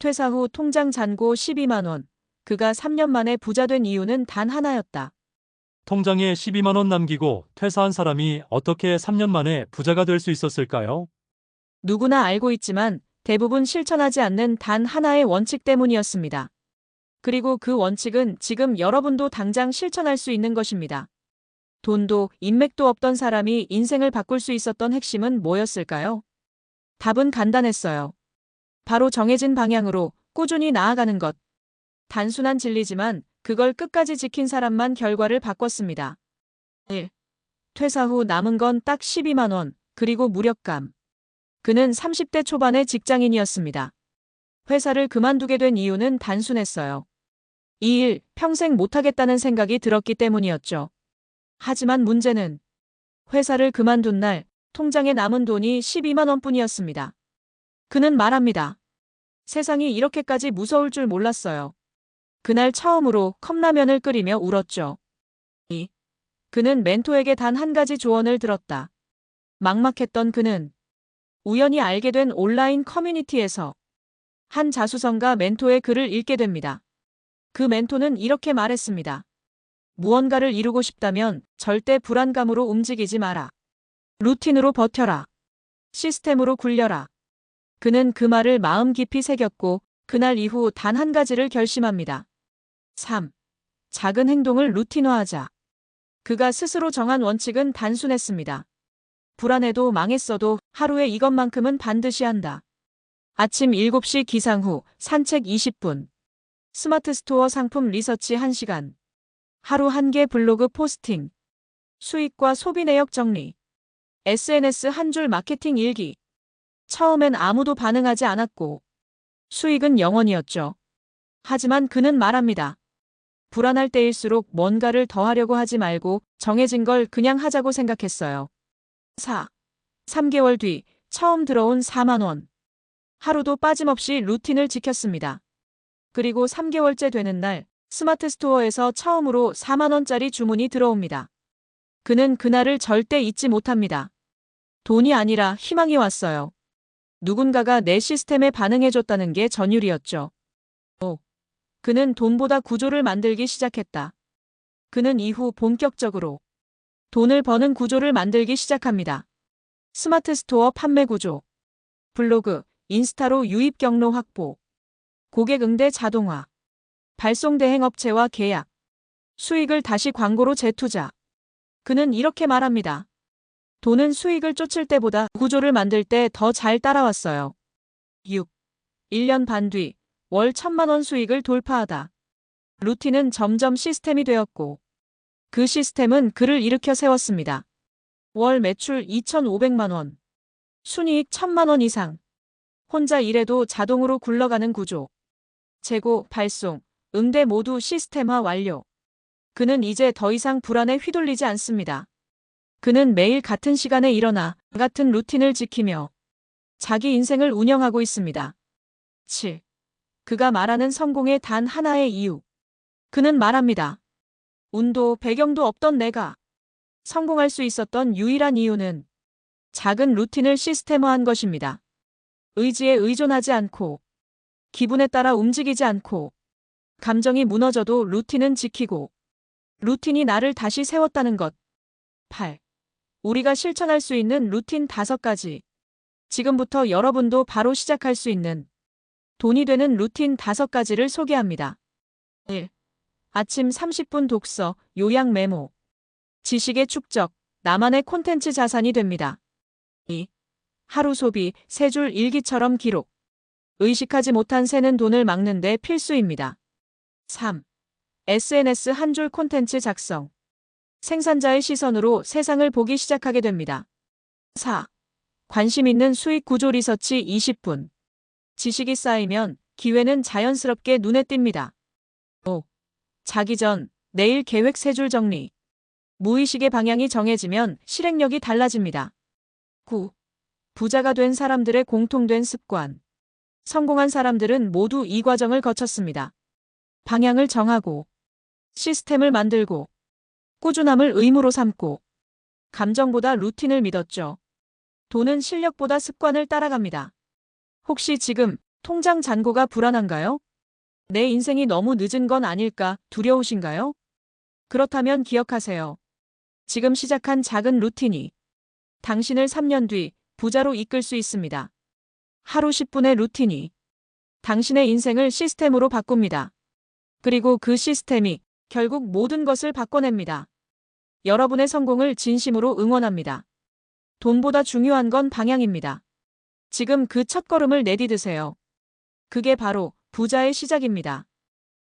퇴사 후 통장 잔고 12만 원. 그가 3년 만에 부자 된 이유는 단 하나였다. 통장에 12만 원 남기고 퇴사한 사람이 어떻게 3년 만에 부자가 될 수 있었을까요? 누구나 알고 있지만 대부분 실천하지 않는 단 하나의 원칙 때문이었습니다. 그리고 그 원칙은 지금 여러분도 당장 실천할 수 있는 것입니다. 돈도 인맥도 없던 사람이 인생을 바꿀 수 있었던 핵심은 뭐였을까요? 답은 간단했어요. 바로 정해진 방향으로 꾸준히 나아가는 것. 단순한 진리지만 그걸 끝까지 지킨 사람만 결과를 바꿨습니다. 1. 퇴사 후 남은 건 딱 12만 원, 그리고 무력감. 그는 30대 초반의 직장인이었습니다. 회사를 그만두게 된 이유는 단순했어요. 이 일 평생 못하겠다는 생각이 들었기 때문이었죠. 하지만 문제는 회사를 그만둔 날 통장에 남은 돈이 12만 원뿐이었습니다. 그는 말합니다. 세상이 이렇게까지 무서울 줄 몰랐어요. 그날 처음으로 컵라면을 끓이며 울었죠. 2. 그는 멘토에게 단 한 가지 조언을 들었다. 막막했던 그는 우연히 알게 된 온라인 커뮤니티에서 한 자수성가 멘토의 글을 읽게 됩니다. 그 멘토는 이렇게 말했습니다. 무언가를 이루고 싶다면 절대 불안감으로 움직이지 마라. 루틴으로 버텨라. 시스템으로 굴려라. 그는 그 말을 마음 깊이 새겼고 그날 이후 단 한 가지를 결심합니다. 3. 작은 행동을 루틴화하자. 그가 스스로 정한 원칙은 단순했습니다. 불안해도 망했어도 하루에 이것만큼은 반드시 한다. 아침 7시 기상 후 산책 20분. 스마트 스토어 상품 리서치 1시간. 하루 한 개 블로그 포스팅. 수익과 소비 내역 정리. SNS 한 줄 마케팅 일기. 처음엔 아무도 반응하지 않았고 수익은 0원이었죠. 하지만 그는 말합니다. 불안할 때일수록 뭔가를 더 하려고 하지 말고 정해진 걸 그냥 하자고 생각했어요. 4. 3개월 뒤 처음 들어온 4만원. 하루도 빠짐없이 루틴을 지켰습니다. 그리고 3개월째 되는 날 스마트 스토어에서 처음으로 4만원짜리 주문이 들어옵니다. 그는 그날을 절대 잊지 못합니다. 돈이 아니라 희망이 왔어요. 누군가가 내 시스템에 반응해줬다는 게 전율이었죠. 5. 그는 돈보다 구조를 만들기 시작했다. 그는 이후 본격적으로 돈을 버는 구조를 만들기 시작합니다. 스마트 스토어 판매 구조, 블로그, 인스타로 유입 경로 확보, 고객 응대 자동화, 발송 대행 업체와 계약, 수익을 다시 광고로 재투자. 그는 이렇게 말합니다. 돈은 수익을 쫓을 때보다 구조를 만들 때 더 잘 따라왔어요. 6. 1년 반 뒤, 월 1000만 원 수익을 돌파하다. 루틴은 점점 시스템이 되었고, 그 시스템은 그를 일으켜 세웠습니다. 월 매출 2,500만 원. 순이익 1,000만 원 이상. 혼자 일해도 자동으로 굴러가는 구조. 재고, 발송, 응대 모두 시스템화 완료. 그는 이제 더 이상 불안에 휘둘리지 않습니다. 그는 매일 같은 시간에 일어나 같은 루틴을 지키며 자기 인생을 운영하고 있습니다. 7. 그가 말하는 성공의 단 하나의 이유. 그는 말합니다. 운도 배경도 없던 내가 성공할 수 있었던 유일한 이유는 작은 루틴을 시스템화한 것입니다. 의지에 의존하지 않고 기분에 따라 움직이지 않고 감정이 무너져도 루틴은 지키고 루틴이 나를 다시 세웠다는 것. 8. 우리가 실천할 수 있는 루틴 5가지. 지금부터 여러분도 바로 시작할 수 있는 돈이 되는 루틴 5가지를 소개합니다. 1. 아침 30분 독서, 요약 메모. 지식의 축적, 나만의 콘텐츠 자산이 됩니다. 2. 하루 소비, 세 줄 일기처럼 기록. 의식하지 못한 새는 돈을 막는 데 필수입니다. 3. SNS 한 줄 콘텐츠 작성. 생산자의 시선으로 세상을 보기 시작하게 됩니다. 4. 관심 있는 수익 구조 리서치 20분. 지식이 쌓이면 기회는 자연스럽게 눈에 띕니다. 5. 자기 전, 내일 계획 세 줄 정리. 무의식의 방향이 정해지면 실행력이 달라집니다. 9. 부자가 된 사람들의 공통된 습관. 성공한 사람들은 모두 이 과정을 거쳤습니다. 방향을 정하고, 시스템을 만들고, 꾸준함을 의무로 삼고, 감정보다 루틴을 믿었죠. 돈은 실력보다 습관을 따라갑니다. 혹시 지금 통장 잔고가 불안한가요? 내 인생이 너무 늦은 건 아닐까 두려우신가요? 그렇다면 기억하세요. 지금 시작한 작은 루틴이 당신을 3년 뒤 부자로 이끌 수 있습니다. 하루 10분의 루틴이 당신의 인생을 시스템으로 바꿉니다. 그리고 그 시스템이 결국 모든 것을 바꿔냅니다. 여러분의 성공을 진심으로 응원합니다. 돈보다 중요한 건 방향입니다. 지금 그 첫걸음을 내디드세요. 그게 바로 부자의 시작입니다.